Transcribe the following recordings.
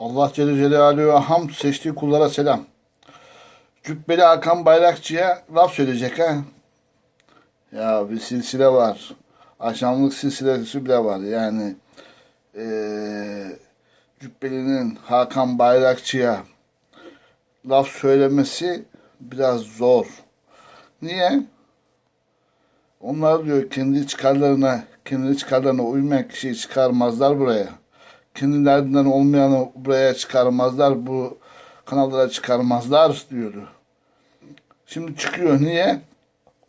Allah Celle Celaluhu'ya hamd seçtiği kullara selam. Cübbeli Hakan Bayrakçı'ya laf söyleyecek ha. Ya bir silsile var. Aşamlık silsilesi bile var. Yani eee Cübbeli'nin Hakan Bayrakçı'ya laf söylemesi biraz zor. Niye? Onlar diyor kendi çıkarlarına, kendi çıkarlarına uymayan kişiyi çıkarmazlar buraya. Kendilerinden olmayanı buraya çıkarmazlar, bu kanallara çıkarmazlar diyordu. Şimdi çıkıyor. Niye?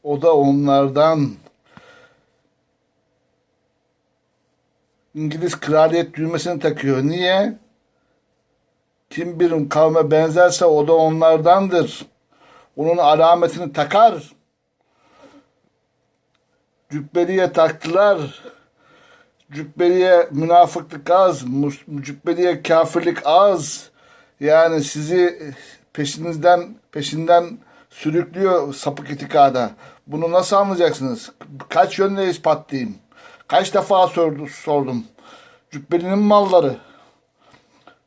O da onlardan İngiliz kraliyet düğmesini takıyor. Niye? Kim bir kavme benzerse o da onlardandır. Onun alametini takar. Cübbeliye taktılar. Cübbeliye münafıklık az, cübbeliye kafirlik az. Yani sizi peşinizden peşinden sürüklüyor sapık itikada. Bunu nasıl anlayacaksınız? Kaç yönle ispatlayayım? Kaç defa sordu, sordum. Cübbeli'nin malları.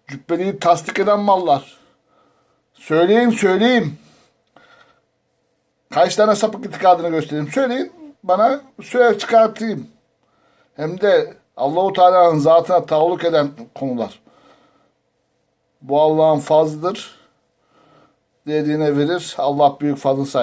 Cübbeli'yi tasdik eden mallar. Söyleyin söyleyeyim. Kaç tane sapık itikadını göstereyim? Söyleyin bana söyle çıkartayım. Hem de Allahu Teala'nın zatına taalluk eden konular. Bu Allah'ın fazlıdır. Dediğine verir. Allah büyük fazlın sahibi.